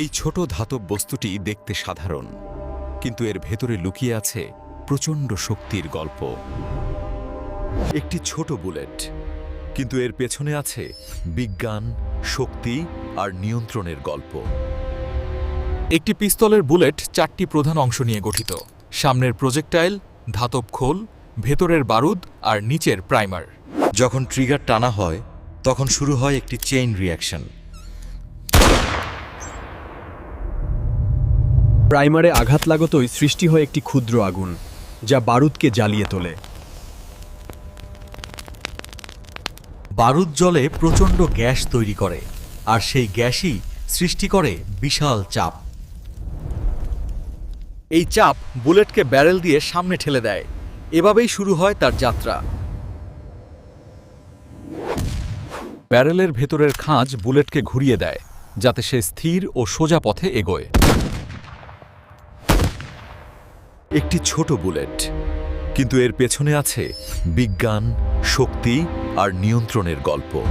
এই ছোট ধাতব বস্তুটি দেখতে সাধারণ, কিন্তু এর ভেতরে লুকিয়ে আছে প্রচণ্ড শক্তির গল্প। একটি ছোট বুলেট, কিন্তু এর পেছনে আছে বিজ্ঞান, শক্তি আর নিয়ন্ত্রণের গল্প। একটি পিস্তলের বুলেট চারটি প্রধান অংশ নিয়ে গঠিত। সামনের প্রজেক্টাইল, ধাতব খোল, ভেতরের বারুদ আর নিচের প্রাইমার। যখন ট্রিগার টানা হয়, তখন শুরু হয় একটি চেইন রিয়াকশন প্রাইমারে আঘাত লাগতই সৃষ্টি হয় একটি ক্ষুদ্র আগুন, যা বারুদকে জ্বালিয়ে তোলে। বারুদ জলে প্রচণ্ড গ্যাস তৈরি করে, আর সেই গ্যাসই সৃষ্টি করে বিশাল চাপ। এই চাপ বুলেটকে ব্যারেল দিয়ে সামনে ঠেলে দেয়। এভাবেই শুরু হয় তার যাত্রা। ব্যারেলের ভেতরের খাঁজ বুলেটকে ঘুরিয়ে দেয়, যাতে সে স্থির ও সোজা পথে এগোয়। একটি ছোট বুলেট। কিন্তু এর পেছনে আছে বিজ্ঞান শক্তি আর নিয়ন্ত্রণের গল্প।